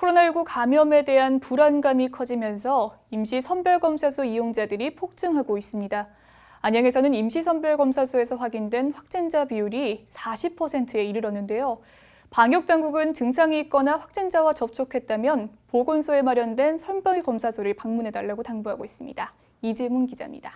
코로나19 감염에 대한 불안감이 커지면서 임시 선별검사소 이용자들이 폭증하고 있습니다. 안양에서는 임시 선별검사소에서 확인된 확진자 비율이 40%에 이르렀는데요. 방역 당국은 증상이 있거나 확진자와 접촉했다면 보건소에 마련된 선별검사소를 방문해 달라고 당부하고 있습니다. 이재문 기자입니다.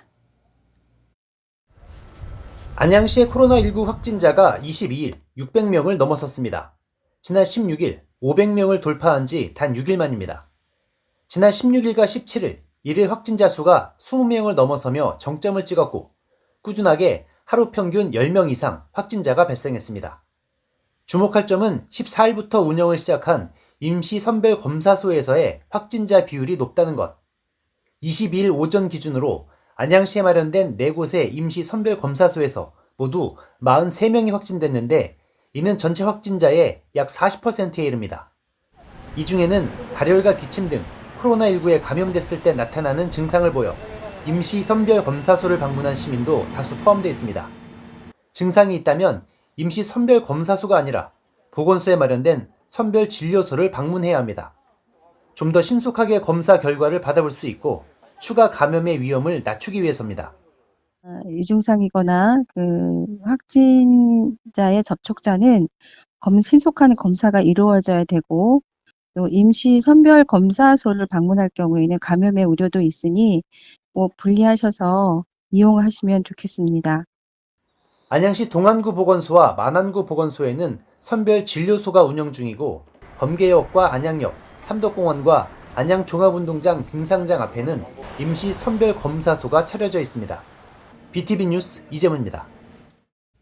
안양시의 코로나19 확진자가 22일 600명을 넘어섰습니다. 지난 16일 500명을 돌파한 지 단 6일 만입니다. 지난 16일과 17일 일일 확진자 수가 20명을 넘어서며 정점을 찍었고 꾸준하게 하루 평균 10명 이상 확진자가 발생했습니다. 주목할 점은 14일부터 운영을 시작한 임시 선별 검사소에서의 확진자 비율이 높다는 것. 22일 오전 기준으로 안양시에 마련된 4곳의 임시 선별 검사소에서 모두 43명이 확진됐는데 이는 전체 확진자의 약 40%에 이릅니다. 이 중에는 발열과 기침 등 코로나19에 감염됐을 때 나타나는 증상을 보여 임시 선별 검사소를 방문한 시민도 다수 포함되어 있습니다. 증상이 있다면 임시 선별 검사소가 아니라 보건소에 마련된 선별 진료소를 방문해야 합니다. 좀 더 신속하게 검사 결과를 받아볼 수 있고 추가 감염의 위험을 낮추기 위해서입니다. 아, 유증상이거나 그 확진자의 접촉자는 검, 신속한 검사가 이루어져야 되고 또 임시 선별 검사소를 방문할 경우에는 감염의 우려도 있으니 뭐 분리하셔서 이용하시면 좋겠습니다. 안양시 동안구 보건소와 만안구 보건소에는 선별 진료소가 운영 중이고 범계역과 안양역, 삼덕공원과 안양 종합운동장 빙상장 앞에는 임시 선별 검사소가 차려져 있습니다. BTV 뉴스 이재문입니다.